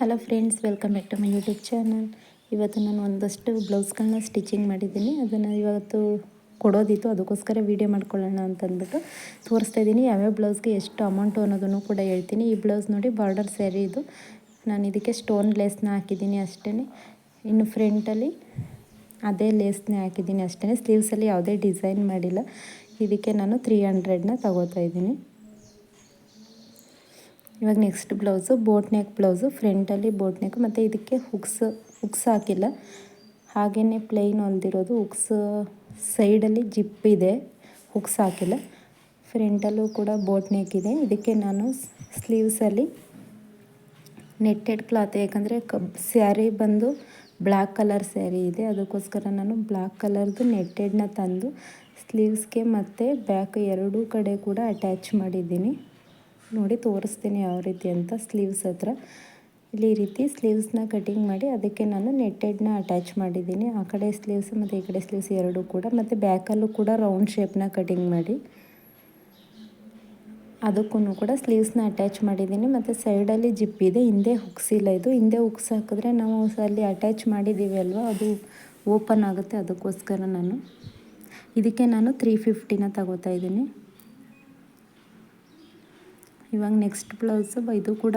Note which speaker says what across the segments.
Speaker 1: Hello friends welcome back to my YouTube channel ಇವತ್ತು ನಾನು ಒಂದಷ್ಟು ಬ್ಲೌಸ್ಗಳನ್ನ ಸ್ಟಿಚಿಂಗ್ ಮಾಡಿದ್ದೀನಿ. ಅದನ್ನು ಇವತ್ತು ಕೊಡೋದಿತ್ತು. ಅದಕ್ಕೋಸ್ಕರ ವೀಡಿಯೋ ಮಾಡ್ಕೊಳ್ಳೋಣ ಅಂತಂದ್ಬಿಟ್ಟು ತೋರಿಸ್ತಾ ಇದ್ದೀನಿ. ಯಾವ್ಯಾವ ಬ್ಲೌಸ್ಗೆ ಎಷ್ಟು ಅಮೌಂಟು ಅನ್ನೋದನ್ನು ಕೂಡ ಹೇಳ್ತೀನಿ. ಈ ಬ್ಲೌಸ್ ನೋಡಿ ಬಾರ್ಡರ್ ಸ್ಯಾರಿ ಇದು. ನಾನು ಇದಕ್ಕೆ ಸ್ಟೋನ್ ಲೇಸ್ನ ಹಾಕಿದ್ದೀನಿ ಅಷ್ಟೇ ಇನ್ನು ಫ್ರಂಟಲ್ಲಿ ಅದೇ ಲೇಸ್ನೇ ಹಾಕಿದ್ದೀನಿ ಅಷ್ಟೇ ಸ್ಲೀವ್ಸಲ್ಲಿ ಯಾವುದೇ ಡಿಸೈನ್ ಮಾಡಿಲ್ಲ. ಇದಕ್ಕೆ ನಾನು ತ್ರೀ ಹಂಡ್ರೆಡ್ನ ತಗೋತಾ ಇದ್ದೀನಿ. ಇವಾಗ next blouse boat neck blouse ಫ್ರಂಟಲ್ಲಿ boat neck ಮತ್ತು ಇದಕ್ಕೆ ಹುಕ್ಸ್ ಹುಕ್ಸ್ ಹಾಕಿಲ್ಲ. ಹಾಗೆಯೇ ಪ್ಲೈನ್ ಹೊಂದಿರೋದು ಹುಕ್ಸ್ ಸೈಡಲ್ಲಿ ಜಿಪ್ ಇದೆ ಹುಕ್ಸ್ ಹಾಕಿಲ್ಲ. ಫ್ರಂಟಲ್ಲೂ ಕೂಡ ಬೋಟ್ ನೆಕ್ ಇದೆ. ಇದಕ್ಕೆ ನಾನು ಸ್ಲೀವ್ಸಲ್ಲಿ ನೆಟ್ಟೆಡ್ ಕ್ಲಾತ್ ಯಾಕಂದರೆ ಕಬ್ ಸ್ಯಾರಿ ಬಂದು ಬ್ಲ್ಯಾಕ್ ಕಲರ್ ಸ್ಯಾರಿ ಇದೆ. ಅದಕ್ಕೋಸ್ಕರ ನಾನು ಬ್ಲ್ಯಾಕ್ ಕಲರ್ದು ನೆಟ್ಟೆಡ್ನ ತಂದು ಸ್ಲೀವ್ಸ್ಗೆ ಮತ್ತು ಬ್ಯಾಕ್ ಎರಡೂ ಕಡೆ ಕೂಡ ಅಟ್ಯಾಚ್ ಮಾಡಿದ್ದೀನಿ. ನೋಡಿ ತೋರಿಸ್ತೀನಿ ಯಾವ ರೀತಿ ಅಂತ ಸ್ಲೀವ್ಸ್ ಹತ್ರ. ಇಲ್ಲಿ ಈ ರೀತಿ ಸ್ಲೀವ್ಸ್ನ ಕಟಿಂಗ್ ಮಾಡಿ ಅದಕ್ಕೆ ನಾನು ನೆಟ್ಟೆಡ್ನ ಅಟ್ಯಾಚ್ ಮಾಡಿದ್ದೀನಿ. ಆ ಕಡೆ ಸ್ಲೀವ್ಸ್ ಮತ್ತು ಈ ಕಡೆ ಸ್ಲೀವ್ಸ್ ಎರಡೂ ಕೂಡ ಮತ್ತು ಬ್ಯಾಕಲ್ಲೂ ಕೂಡ ರೌಂಡ್ ಶೇಪ್ನ ಕಟಿಂಗ್ ಮಾಡಿ. ಅದಕ್ಕೂ ಕೂಡ ಸ್ಲೀವ್ಸ್ನ ಅಟ್ಯಾಚ್ ಮಾಡಿದ್ದೀನಿ. ಮತ್ತು ಸೈಡಲ್ಲಿ ಜಿಪ್ ಇದೆ, ಹಿಂದೆ ಹುಕ್ಸಿಲ್ಲ ಇದು. ಹಿಂದೆ ಹುಕ್ಸ್ ಹಾಕಿದ್ರೆ ನಾವು ಅಲ್ಲಿ ಅಟ್ಯಾಚ್ ಮಾಡಿದ್ದೀವಿ ಅಲ್ವಾ? ಅದು ಓಪನ್ ಆಗುತ್ತೆ ಅದಕ್ಕೋಸ್ಕರ ನಾನು. ಇದಕ್ಕೆ ನಾನು ತ್ರೀ ಫಿಫ್ಟಿನ ತಗೋತಾ ಇದ್ದೀನಿ. ಇವಾಗ ನೆಕ್ಸ್ಟ್ ಬ್ಲೌಸು ಇದು ಕೂಡ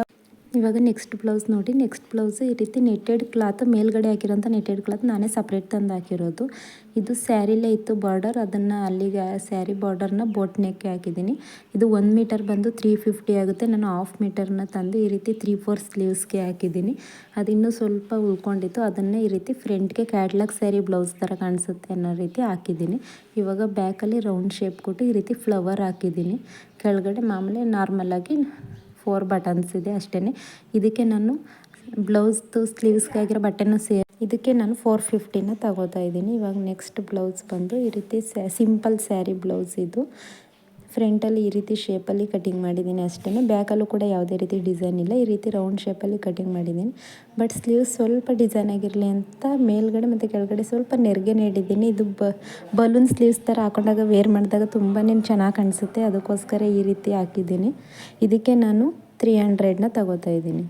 Speaker 1: ಇವಾಗ ನೆಕ್ಸ್ಟ್ ಬ್ಲೌಸ್ ನೋಡಿ ನೆಕ್ಸ್ಟ್ ಬ್ಲೌಸ್ ಈ ರೀತಿ ನೆಟ್ಟೆಡ್ ಕ್ಲಾತ್ ಮೇಲ್ಗಡೆ ಹಾಕಿರೋಂಥ ನೆಟ್ಟೆಡ್ ಕ್ಲಾತ್ ನಾನೇ ಸಪ್ರೇಟ್ ತಂದು ಹಾಕಿರೋದು. ಇದು ಸ್ಯಾರಿಲೇ ಇತ್ತು ಬಾರ್ಡರ್ ಅದನ್ನು ಅಲ್ಲಿಗೆ ಸ್ಯಾರಿ ಬಾರ್ಡರ್ನ ಬೋಟ್ ಹಾಕಿದ್ದೀನಿ. ಇದು ಒಂದು ಮೀಟರ್ ಬಂದು ತ್ರೀ ಫಿಫ್ಟಿ ಆಗುತ್ತೆ. ನಾನು ಹಾಫ್ ಮೀಟರ್ನ ತಂದು ಈ ರೀತಿ ತ್ರೀ ಫೋರ್ ಸ್ಲೀವ್ಸ್ಗೆ ಹಾಕಿದ್ದೀನಿ. ಅದು ಇನ್ನೂ ಸ್ವಲ್ಪ ಉಳ್ಕೊಂಡಿತ್ತು. ಅದನ್ನೇ ಈ ರೀತಿ ಫ್ರಂಟ್ಗೆ ಕ್ಯಾಟ್ಲಾಗ್ ಸ್ಯಾರಿ ಬ್ಲೌಸ್ ಥರ ಕಾಣಿಸುತ್ತೆ ಅನ್ನೋ ರೀತಿ ಹಾಕಿದ್ದೀನಿ. ಇವಾಗ ಬ್ಯಾಕಲ್ಲಿ ರೌಂಡ್ ಶೇಪ್ ಕೊಟ್ಟು ಈ ರೀತಿ ಫ್ಲವರ್ ಹಾಕಿದ್ದೀನಿ. ಕೆಳಗಡೆ ಮಾಮೂಲಿ ನಾರ್ಮಲಾಗಿ ಫೋರ್ ಬಟನ್ಸ್ ಇದೆ ಅಷ್ಟೇ ಇದಕ್ಕೆ ನಾನು ಬ್ಲೌಸ್ದು ಸ್ಲೀವ್ಸ್ಗಾಗಿರೋ ಬಟ್ಟೆನೂ ಸೇ ಇದಕ್ಕೆ ನಾನು ಫೋರ್ ಫಿಫ್ಟಿನ ತಗೋತಾ ಇದ್ದೀನಿ. ಇವಾಗ ನೆಕ್ಸ್ಟ್ ಬ್ಲೌಸ್ ಬಂದು ಈ ರೀತಿ ಸಿಂಪಲ್ ಸ್ಯಾರಿ ಬ್ಲೌಸ್ ಇದು. ಫ್ರಂಟಲ್ಲಿ ಈ ರೀತಿ ಶೇಪಲ್ಲಿ ಕಟಿಂಗ್ ಮಾಡಿದ್ದೀನಿ ಅಷ್ಟೇ ಬ್ಯಾಕಲ್ಲೂ ಕೂಡ ಯಾವುದೇ ರೀತಿ ಡಿಸೈನ್ ಇಲ್ಲ. ಈ ರೀತಿ ರೌಂಡ್ ಶೇಪಲ್ಲಿ ಕಟ್ಟಿಂಗ್ ಮಾಡಿದ್ದೀನಿ. ಬಟ್ ಸ್ಲೀವ್ಸ್ ಸ್ವಲ್ಪ ಡಿಸೈನ್ ಆಗಿರಲಿ ಅಂತ ಮೇಲ್ಗಡೆ ಮತ್ತು ಕೆಳಗಡೆ ಸ್ವಲ್ಪ ನೆರಿಗೆ ನೀಡಿದ್ದೀನಿ. ಇದು ಬಲೂನ್ ಸ್ಲೀವ್ಸ್ ಥರ ಹಾಕೊಂಡಾಗ ವೇರ್ ಮಾಡಿದಾಗ ತುಂಬಾ ಚೆನ್ನಾಗಿ ಕಾಣಿಸುತ್ತೆ. ಅದಕ್ಕೋಸ್ಕರ ಈ ರೀತಿ ಹಾಕಿದ್ದೀನಿ. ಇದಕ್ಕೆ ನಾನು ತ್ರೀ ಹಂಡ್ರೆಡ್ನ ತಗೋತಾ ಇದ್ದೀನಿ.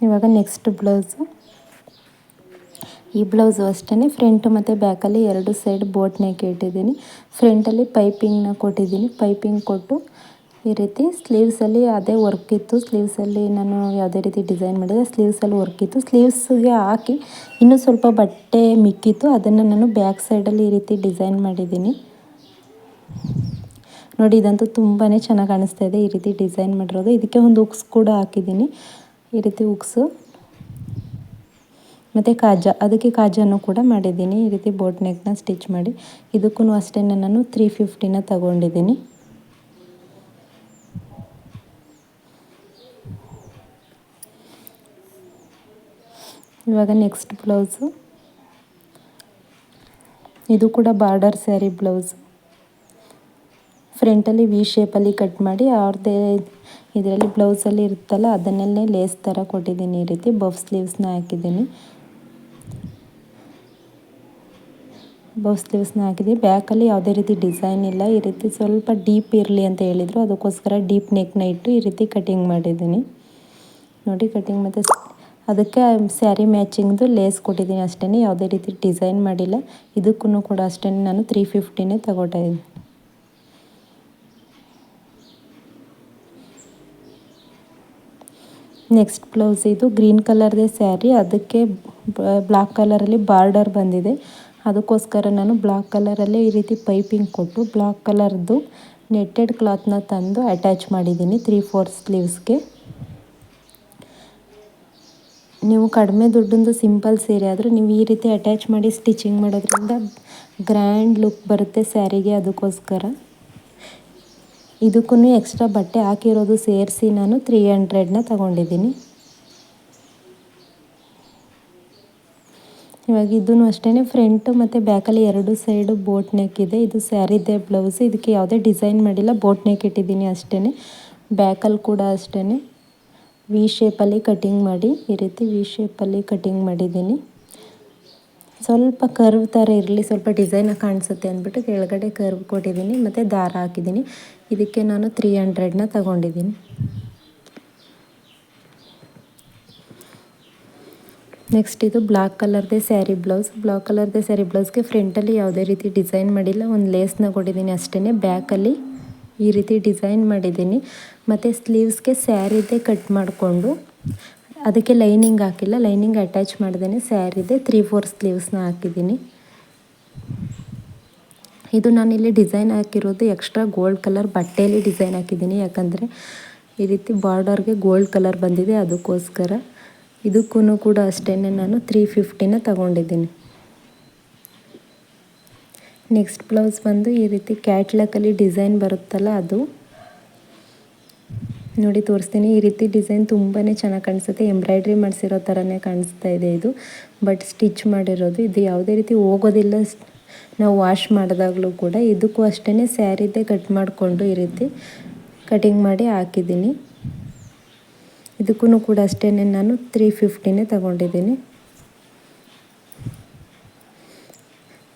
Speaker 1: ಇವಾಗ ನೆಕ್ಸ್ಟ್ ಬ್ಲೌಸು ಈ ಬ್ಲೌಸು ಅಷ್ಟೇ ಫ್ರಂಟು ಮತ್ತು ಬ್ಯಾಕಲ್ಲಿ ಎರಡು ಸೈಡ್ ಬೋಟ್ ನೆಕ್ ಇಟ್ಟಿದ್ದೀನಿ ಫ್ರಂಟಲ್ಲಿ ಪೈಪಿಂಗ್ನ ಕೊಟ್ಟಿದ್ದೀನಿ. ಪೈಪಿಂಗ್ ಕೊಟ್ಟು ಈ ರೀತಿ ಸ್ಲೀವ್ಸಲ್ಲಿ ಅದೇ ವರ್ಕ್ ಇತ್ತು. ಸ್ಲೀವ್ಸಲ್ಲಿ ನಾನು ಯಾವುದೇ ರೀತಿ ಡಿಸೈನ್ ಮಾಡಿದೆ ಸ್ಲೀವ್ಸಲ್ಲಿ ವರ್ಕ್ ಇತ್ತು. ಸ್ಲೀವ್ಸ್ಗೆ ಹಾಕಿ ಇನ್ನೂ ಸ್ವಲ್ಪ ಬಟ್ಟೆ ಮಿಕ್ಕಿತ್ತು. ಅದನ್ನು ನಾನು ಬ್ಯಾಕ್ ಸೈಡಲ್ಲಿ ಈ ರೀತಿ ಡಿಸೈನ್ ಮಾಡಿದ್ದೀನಿ. ನೋಡಿ, ಇದಂತೂ ತುಂಬಾ ಚೆನ್ನಾಗಿ ಕಾಣಿಸ್ತಾ ಇದೆ ಈ ರೀತಿ ಡಿಸೈನ್ ಮಾಡಿರೋದು. ಇದಕ್ಕೆ ಒಂದು ಉಕ್ಸ್ ಕೂಡ ಹಾಕಿದ್ದೀನಿ. ಈ ರೀತಿ ಉಕ್ಸು. ಮತ್ತು ಕಾಜ, ಅದಕ್ಕೆ ಕಾಜಾನು ಕೂಡ ಮಾಡಿದ್ದೀನಿ. ಈ ರೀತಿ ಬೋಟ್ ನೆಕ್ನ ಸ್ಟಿಚ್ ಮಾಡಿ. ಇದಕ್ಕೂ ಅಷ್ಟೇ ನಾನು ತ್ರೀ ಫಿಫ್ಟಿನ ತಗೊಂಡಿದ್ದೀನಿ. ಇವಾಗ ನೆಕ್ಸ್ಟ್ ಬ್ಲೌಸು ಇದು ಕೂಡ ಬಾರ್ಡರ್ ಸ್ಯಾರಿ ಬ್ಲೌಸ್ ಫ್ರಂಟಲ್ಲಿ ವಿ ಶೇಪಲ್ಲಿ ಕಟ್ ಮಾಡಿ, ಅವ್ರದ್ದೇ ಇದರಲ್ಲಿ ಬ್ಲೌಸಲ್ಲಿ ಇರುತ್ತಲ್ಲ, ಅದನ್ನೆಲ್ಲೇ ಲೇಸ್ ಥರ ಕೊಟ್ಟಿದ್ದೀನಿ ಈ ರೀತಿ. ಬಫ್ ಸ್ಲೀವ್ಸ್ನ ಹಾಕಿದ್ದೀನಿ. ಬೌ ಸ್ಲೀವ್ಸ್ನ ಹಾಕಿದ್ವಿ ಬ್ಯಾಕಲ್ಲಿ ಯಾವುದೇ ರೀತಿ ಡಿಸೈನ್ ಇಲ್ಲ. ಈ ರೀತಿ ಸ್ವಲ್ಪ ಡೀಪ್ ಇರಲಿ ಅಂತ ಹೇಳಿದರು. ಅದಕ್ಕೋಸ್ಕರ ಡೀಪ್ ನೆಕ್ನ ಇಟ್ಟು ಈ ರೀತಿ ಕಟಿಂಗ್ ಮಾಡಿದ್ದೀನಿ. ನೋಡಿ ಕಟಿಂಗ್ ಮತ್ತು ಅದಕ್ಕೆ ಸ್ಯಾರಿ ಮ್ಯಾಚಿಂಗ್ದು ಲೇಸ್ ಕೊಟ್ಟಿದ್ದೀನಿ ಅಷ್ಟೇ ಯಾವುದೇ ರೀತಿ ಡಿಸೈನ್ ಮಾಡಿಲ್ಲ. ಇದಕ್ಕೂ ಕೂಡ ಅಷ್ಟೇ ನಾನು ತ್ರೀ ಫಿಫ್ಟಿನೇ ತಗೊಳ್ತಾ ಇದ್ದೀನಿ. ನೆಕ್ಸ್ಟ್ ಬ್ಲೌಸ್ ಇದು ಗ್ರೀನ್ ಕಲರ್ದೇ ಸ್ಯಾರಿ. ಅದಕ್ಕೆ ಬ್ಲ್ಯಾಕ್ ಕಲರಲ್ಲಿ ಬಾರ್ಡರ್ ಬಂದಿದೆ. ಅದಕ್ಕೋಸ್ಕರ ನಾನು ಬ್ಲಾಕ್ ಕಲರಲ್ಲೇ ಈ ರೀತಿ ಪೈಪಿಂಗ್ ಕೊಟ್ಟು ಬ್ಲಾಕ್ ಕಲರ್ದು ನೆಟ್ಟೆಡ್ ಕ್ಲಾತ್ನ ತಂದು ಅಟ್ಯಾಚ್ ಮಾಡಿದ್ದೀನಿ ತ್ರೀ ಫೋರ್ ಸ್ಲೀವ್ಸ್ಗೆ. ನೀವು ಕಡಿಮೆ ದುಡ್ಡಿಂದು ಸಿಂಪಲ್ ಸೀರೆ ಆದರೂ ನೀವು ಈ ರೀತಿ ಅಟ್ಯಾಚ್ ಮಾಡಿ ಸ್ಟಿಚಿಂಗ್ ಮಾಡೋದ್ರಿಂದ ಗ್ರ್ಯಾಂಡ್ ಲುಕ್ ಬರುತ್ತೆ ಸ್ಯಾರಿಗೆ ಅದಕ್ಕೋಸ್ಕರ. ಇದಕ್ಕೂ ಎಕ್ಸ್ಟ್ರಾ ಬಟ್ಟೆ ಹಾಕಿರೋದು ಸೇರಿಸಿ ನಾನು ತ್ರೀ ಹಂಡ್ರೆಡ್ನ ತಗೊಂಡಿದ್ದೀನಿ. ಇವಾಗ ಇದೂ ಅಷ್ಟೇ ಫ್ರಂಟ್ ಮತ್ತು ಬ್ಯಾಕಲ್ಲಿ ಎರಡು ಸೈಡು ಬೋಟ್ ನೆಕ್ ಇದೆ. ಇದು ಸ್ಯಾರಿದೆ ಬ್ಲೌಸ್ ಇದಕ್ಕೆ ಯಾವುದೇ ಡಿಸೈನ್ ಮಾಡಿಲ್ಲ. ಬೋಟ್ ನೆಕ್ ಇಟ್ಟಿದ್ದೀನಿ ಅಷ್ಟೇ ಬ್ಯಾಕಲ್ಲಿ ಕೂಡ ಅಷ್ಟೇ ವಿ ಶೇಪಲ್ಲಿ ಕಟಿಂಗ್ ಮಾಡಿ. ಈ ರೀತಿ ವಿ ಶೇಪಲ್ಲಿ ಕಟಿಂಗ್ ಮಾಡಿದ್ದೀನಿ. ಸ್ವಲ್ಪ ಕರ್ವ್ ಥರ ಇರಲಿ, ಸ್ವಲ್ಪ ಡಿಸೈನಾಗಿ ಕಾಣಿಸುತ್ತೆ ಅಂದ್ಬಿಟ್ಟು ಕೆಳಗಡೆ ಕರ್ವ್ ಕೊಟ್ಟಿದ್ದೀನಿ, ಮತ್ತು ದಾರ ಹಾಕಿದ್ದೀನಿ. ಇದಕ್ಕೆ ನಾನು ತ್ರೀ ಹಂಡ್ರೆಡ್ನ ತಗೊಂಡಿದ್ದೀನಿ. ನೆಕ್ಸ್ಟ್ ಇದು ಬ್ಲಾಕ್ ಕಲರ್ದೆ ಸ್ಯಾರಿ ಬ್ಲೌಸ್ ಬ್ಲಾಕ್ ಕಲರ್ದೆ ಸ್ಯಾರಿ ಬ್ಲೌಸ್ಗೆ ಫ್ರಂಟಲ್ಲಿ ಯಾವುದೇ ರೀತಿ ಡಿಸೈನ್ ಮಾಡಿಲ್ಲ. ಒಂದು ಲೇಸ್ನ ಕೊಟ್ಟಿದ್ದೀನಿ ಅಷ್ಟೇ ಬ್ಯಾಕಲ್ಲಿ ಈ ರೀತಿ ಡಿಸೈನ್ ಮಾಡಿದ್ದೀನಿ. ಮತ್ತು ಸ್ಲೀವ್ಸ್ಗೆ ಸ್ಯಾರಿದೇ ಕಟ್ ಮಾಡಿಕೊಂಡು ಅದಕ್ಕೆ ಲೈನಿಂಗ್ ಹಾಕಿಲ್ಲ. ಲೈನಿಂಗ್ ಅಟ್ಯಾಚ್ ಮಾಡ್ದೇನೆ ಸ್ಯಾರಿದೆ ತ್ರೀ ಫೋರ್ ಸ್ಲೀವ್ಸ್ನ ಹಾಕಿದ್ದೀನಿ. ಇದು ನಾನಿಲ್ಲಿ ಡಿಸೈನ್ ಹಾಕಿರೋದು ಎಕ್ಸ್ಟ್ರಾ ಗೋಲ್ಡ್ ಕಲರ್ ಬಟ್ಟೆಯಲ್ಲಿ ಡಿಸೈನ್ ಹಾಕಿದ್ದೀನಿ. ಯಾಕಂದರೆ ಈ ರೀತಿ ಬಾರ್ಡರ್ಗೆ ಗೋಲ್ಡ್ ಕಲರ್ ಬಂದಿದೆ. ಅದಕ್ಕೋಸ್ಕರ ಇದಕ್ಕೂ ಕೂಡ ಅಷ್ಟೇ ನಾನು ತ್ರೀ ಫಿಫ್ಟಿನ ತಗೊಂಡಿದ್ದೀನಿ. ನೆಕ್ಸ್ಟ್ ಬ್ಲೌಸ್ ಬಂದು ಈ ರೀತಿ ಕ್ಯಾಟ್ಲಾಕಲ್ಲಿ ಡಿಸೈನ್ ಬರುತ್ತಲ್ಲ ಅದು. ನೋಡಿ ತೋರಿಸ್ತೀನಿ, ಈ ರೀತಿ ಡಿಸೈನ್ ತುಂಬಾ ಚೆನ್ನಾಗಿ ಕಾಣಿಸುತ್ತೆ. ಎಂಬ್ರಾಯ್ಡ್ರಿ ಮಾಡಿಸಿರೋ ಥರನೇ ಕಾಣಿಸ್ತಾ ಇದೆ ಇದು. ಬಟ್ ಸ್ಟಿಚ್ ಮಾಡಿರೋದು, ಇದು ಯಾವುದೇ ರೀತಿ ಹೋಗೋದಿಲ್ಲ. ನಾವು ವಾಶ್ ಮಾಡಿದಾಗಲೂ ಕೂಡ ಇದಕ್ಕೂ ಅಷ್ಟೇ ಸ್ಯಾರಿದ್ದೇ ಕಟ್ ಮಾಡಿಕೊಂಡು ಈ ರೀತಿ ಕಟಿಂಗ್ ಮಾಡಿ ಹಾಕಿದ್ದೀನಿ. ಇದಕ್ಕೂ ಕೂಡ ಅಷ್ಟೇ ನಾನು ತ್ರೀ ಫಿಫ್ಟಿನೇ ತಗೊಂಡಿದ್ದೀನಿ.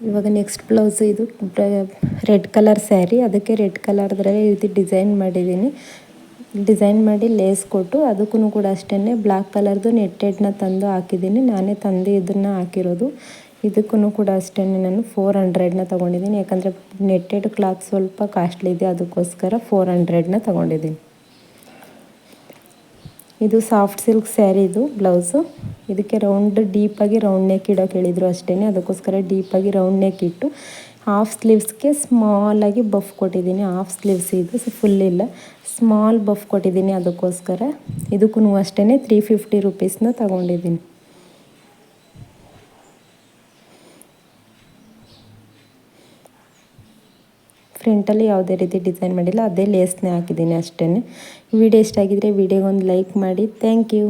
Speaker 1: ಇವಾಗ ನೆಕ್ಸ್ಟ್ ಬ್ಲೌಸ್ ಇದು ರೆಡ್ ಕಲರ್ ಸ್ಯಾರಿ ಅದಕ್ಕೆ ರೆಡ್ ಕಲರ್ದ್ರಲ್ಲಿ ರೀತಿ ಡಿಸೈನ್ ಮಾಡಿದ್ದೀನಿ. ಡಿಸೈನ್ ಮಾಡಿ ಲೇಸ್ ಕೊಟ್ಟು ಅದಕ್ಕೂ ಕೂಡ ಅಷ್ಟೇ ಬ್ಲ್ಯಾಕ್ ಕಲರ್ದು ನೆಟ್ಟೆಡ್ನ ತಂದು ಹಾಕಿದ್ದೀನಿ. ನಾನೇ ತಂದು ಇದನ್ನು ಹಾಕಿರೋದು. ಇದಕ್ಕೂ ಕೂಡ ಅಷ್ಟೇ ನಾನು ಫೋರ್ ಹಂಡ್ರೆಡ್ನ ತೊಗೊಂಡಿದ್ದೀನಿ. ಯಾಕಂದರೆ ನೆಟ್ಟೆಡ್ ಕ್ಲಾತ್ ಸ್ವಲ್ಪ ಕಾಸ್ಟ್ಲಿ ಇದೆ, ಅದಕ್ಕೋಸ್ಕರ ಫೋರ್ ಹಂಡ್ರೆಡ್ನ ತೊಗೊಂಡಿದ್ದೀನಿ. ಇದು ಸಾಫ್ಟ್ ಸಿಲ್ಕ್ ಸ್ಯಾರಿದು ಬ್ಲೌಸು ಇದಕ್ಕೆ ರೌಂಡ್ ಡೀಪಾಗಿ ರೌಂಡ್ ನೆಕ್ ಇಡೋಕೆ ಹೇಳಿದರು ಅಷ್ಟೇ ಅದಕ್ಕೋಸ್ಕರ ಡೀಪಾಗಿ ರೌಂಡ್ ನೆಕ್ ಇಟ್ಟು ಹಾಫ್ ಸ್ಲೀವ್ಸ್ಗೆ ಸ್ಮಾಲಾಗಿ ಬಫ್ ಕೊಟ್ಟಿದ್ದೀನಿ. ಹಾಫ್ ಸ್ಲೀವ್ಸ್ ಇದು ಫುಲ್ ಇಲ್ಲ. ಸ್ಮಾಲ್ ಬಫ್ ಕೊಟ್ಟಿದ್ದೀನಿ ಅದಕ್ಕೋಸ್ಕರ. ಇದಕ್ಕೂ ಅಷ್ಟೇ ತ್ರೀ ಫಿಫ್ಟಿ ರುಪೀಸ್ನ ತಗೊಂಡಿದ್ದೀನಿ. ಫ್ರಂಟಲ್ಲಿ ಯಾವುದೇ ರೀತಿ ಡಿಸೈನ್ ಮಾಡಿಲ್ಲ, ಅದೇ ಲೇಸ್ನೇ ಹಾಕಿದ್ದೀನಿ ಅಷ್ಟೇ ವಿಡಿಯೋ ಇಷ್ಟ ಆಗಿದ್ರೆ ವಿಡಿಯೋಗೊಂದು ಲೈಕ್ ಮಾಡಿ. Thank you